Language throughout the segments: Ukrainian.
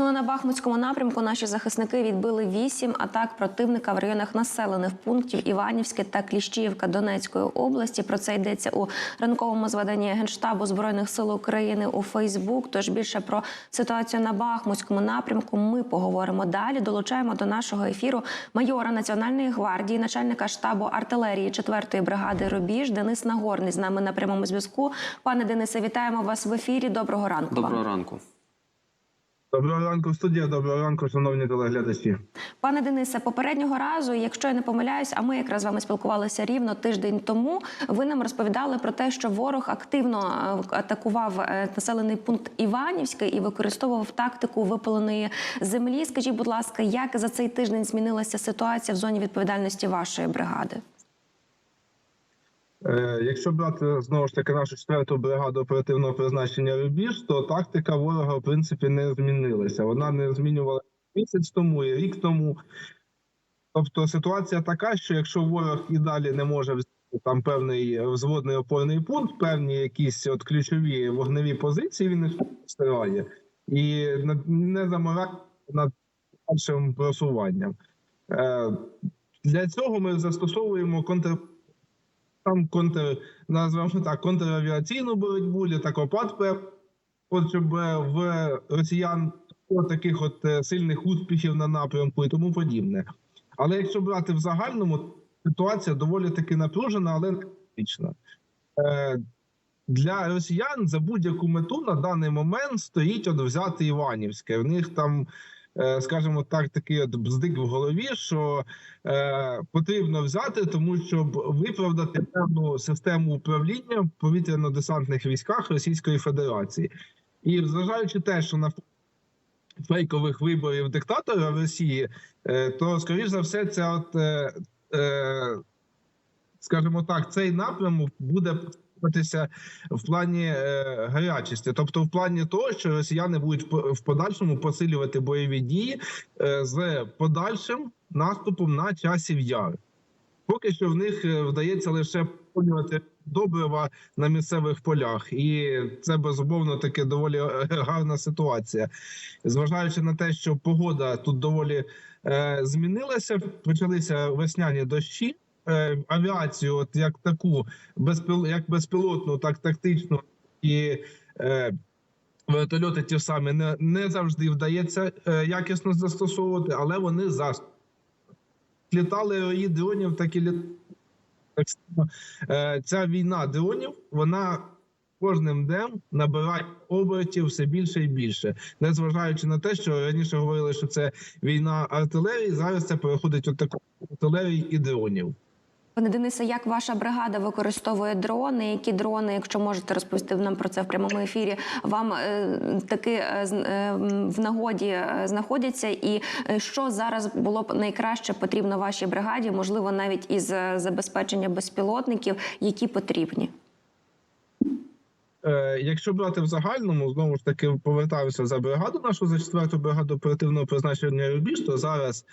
Ну а на Бахмутському напрямку наші захисники відбили вісім атак противника в районах населених пунктів Іванівське та Кліщіївка Донецької області. Про це йдеться у ранковому зведенні Генштабу збройних сил України у Фейсбук. Тож більше про ситуацію на Бахмутському напрямку ми поговоримо далі. Долучаємо до нашого ефіру майора Національної гвардії, начальника штабу артилерії 4-ї бригади Рубіж Денис Нагорний з нами на прямому зв'язку. Пане Денисе, вітаємо вас в ефірі. Доброго ранку. Доброго ранку. Доброго ранку, студія. Доброго ранку, шановні телеглядачі. Пане Денисе, попереднього разу, якщо я не помиляюсь, а ми якраз з вами спілкувалися рівно тиждень тому. Ви нам розповідали про те, що ворог активно е, атакував е, населений пункт Іванівський і використовував тактику випаленої землі. Скажіть, будь ласка, як за цей тиждень змінилася ситуація в зоні відповідальності вашої бригади? Е, якщо брати знову ж таки нашу четверту бригаду оперативного призначення Рубіж, то тактика ворога в принципі не змінилася. Вона не змінювалася місяць тому і рік тому. Тобто ситуація така, що якщо ворог і далі не може взяти там певний взводний опорний пункт, певні якісь от ключові вогневі позиції, він їх стирає і не замирає над першим просуванням. Е, Для цього ми застосовуємо контр там контр, назвемо так, контравіаційну боротьбу, літакопад, пев- от щоб в росіян таких от е, сильних успіхів на напрямку і тому подібне. Але якщо брати в загальному, ситуація доволі таки напружена, але не критична. Е, Для росіян за будь-яку мету на даний момент стоїть от взяти Іванівське. В них там, скажімо так, такий от бздик в голові, що е, потрібно взяти, тому щоб виправдати певну систему управління в повітряно-десантних військах Російської Федерації. І зважаючи те, що на фейкових виборів диктатора в Росії, е, то скоріш за все, ця от, е, е, скажімо так, цей напрямок буде посилюватися в плані е, гарячості, тобто в плані того, що росіяни будуть в подальшому посилювати бойові дії е, з подальшим наступом на часів яр. Поки що в них е, вдається лише поповнювати добрива на місцевих полях, і це безумовно таки доволі е, гарна ситуація. Зважаючи на те, що погода тут доволі е, змінилася, почалися весняні дощі. Е, авіацію, от як таку безпіл... як безпілотну, так тактичну. І е, вертольоти ті самі не, не завжди вдається е, якісно застосовувати, але вони зас літали рої дронів, так і літ... так е, ця війна дронів, вона кожним днем набирає обертів все більше і більше, незважаючи на те, що раніше говорили, що це війна артилерії, зараз це переходить от таку артилерії і дронів. Пане Денисе, як ваша бригада використовує дрони? Які дрони, якщо можете розповісти нам про це в прямому ефірі, вам е, таки е, е, в нагоді знаходяться? І що зараз було б найкраще потрібно вашій бригаді? Можливо, навіть із забезпечення безпілотників, які потрібні? Якщо брати в загальному, знову ж таки повертаюся за бригаду нашу за четверту бригаду оперативного призначення Рубіж, то зараз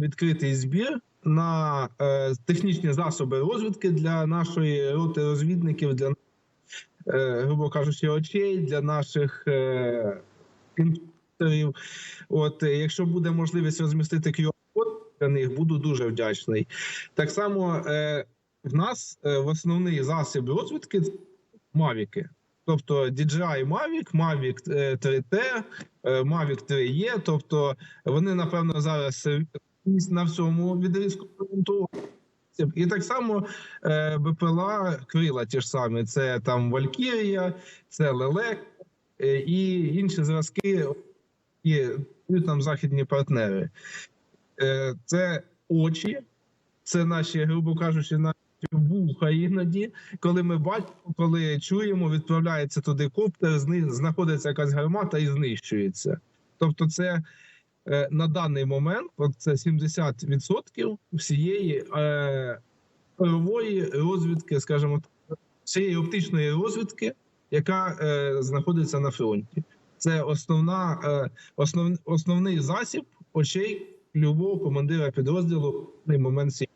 відкритий збір на е, технічні засоби розвідки для нашої роти розвідників, для е, грубо кажучи, очей, для наших е, інструкторів. От е, якщо буде можливість розмістити QR-код для них, буду дуже вдячний. Так само е, в нас е, в основний засіб розвідки Мавіки. Тобто DJI Mavic, Mavic е, 3T, е, Mavic 3E, тобто вони, напевно, зараз е, на всьому відрізку фронту. І так само е, БПЛА крила ті ж самі. Це там Валькірія, це Лелек е, і інші зразки, і нам західні партнери. Е, Це очі, це наші, грубо кажучи, наші вуха іноді, коли ми бачимо, коли чуємо, відправляється туди коптер, знаходиться якась гармата і знищується. Тобто, це на даний момент це 70% всієї е, розвідки, скажімо так, всієї оптичної розвідки, яка е, знаходиться на фронті. Це основна, е, основ, основний засіб очей любого командира підрозділу в момент момент.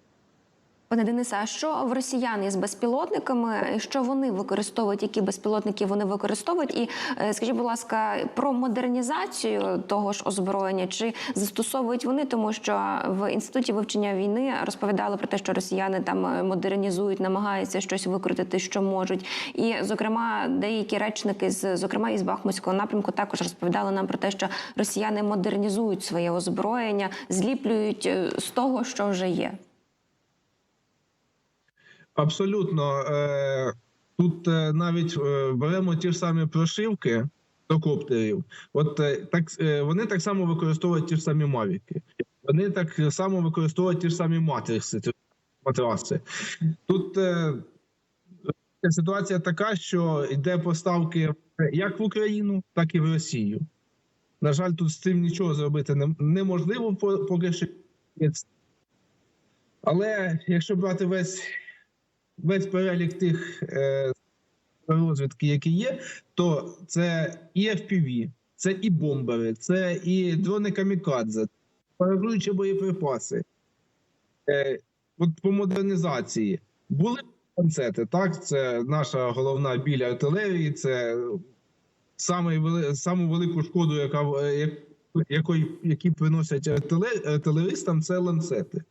Пане Денисе, а що в росіян із безпілотниками? Що вони використовують? Які безпілотники вони використовують? І е, скажіть, будь ласка, про модернізацію того ж озброєння чи застосовують вони, тому що в інституті вивчення війни розповідали про те, що росіяни там е, модернізують, намагаються щось викрутити, що можуть. І, зокрема, деякі речники з зокрема із Бахмутського напрямку також розповідали нам про те, що росіяни модернізують своє озброєння, зліплюють е, з того, що вже є. Абсолютно. Е, Тут е, навіть е, беремо ті ж самі прошивки до коптерів. От так вони так само використовують ті ж самі мавіки. Вони так само використовують ті ж самі матрикси, матраси. Тут ситуація така, що йде поставки як в Україну, так і в Росію. На жаль, тут з цим нічого зробити неможливо поки що. Але якщо брати весь весь перелік тих е, розвідки, які є, то це і FPV, це і бомбери, це і дрони камікадзе, паражуючі боєприпаси. Е, от по модернізації були ланцети, так? Це наша головна біль артилерії, це саме, саму велику шкоду, яка е, якої, які приносять артилер, артилеристам, це ланцети.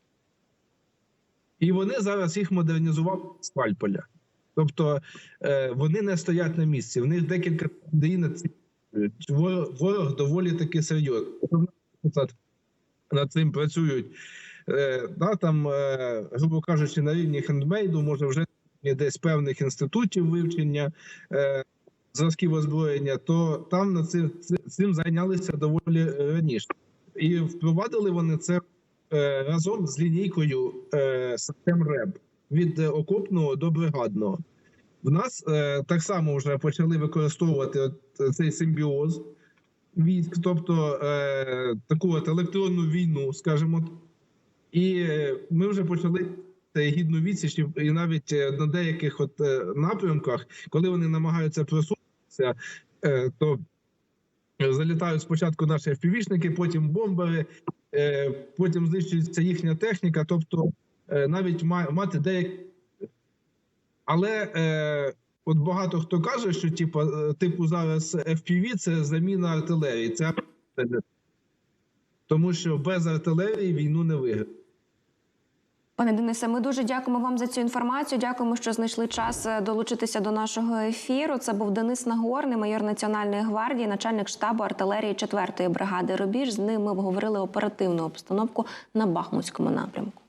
І вони зараз їх модернізували з Пальполя. Тобто е, вони не стоять на місці. В них декілька ідей над. Ворог, доволі таки серйозний. Над- цим працюють. Е, да, там, е, грубо кажучи, на рівні хендмейду, може вже десь певних інститутів вивчення е, зразків озброєння, то там над цим, цим зайнялися доволі раніше. І впровадили вони це е, разом з лінійкою е, систем РЕБ від е, окопного до бригадного. В нас е, так само вже почали використовувати цей симбіоз військ, тобто е, таку от електронну війну, скажімо. І е, ми вже почали е, гідну відсіч, і- навіть е, на деяких от е, напрямках, коли вони намагаються просунутися, е, то залітають спочатку наші FPV-шники, потім бомбери, е, потім знищується їхня техніка. Тобто е, навіть ма- мати деякі. Але е, от багато хто каже, що типу, е, типу зараз FPV – це заміна артилерії. Це тому що без артилерії війну не виграти. Пане Денисе, ми дуже дякуємо вам за цю інформацію. Дякуємо, що знайшли час е, долучитися до нашого ефіру. Це був Денис Нагорний, майор Національної гвардії, начальник штабу артилерії 4-ї бригади Рубіж. З ним ми обговорили оперативну обстановку на Бахмутському напрямку.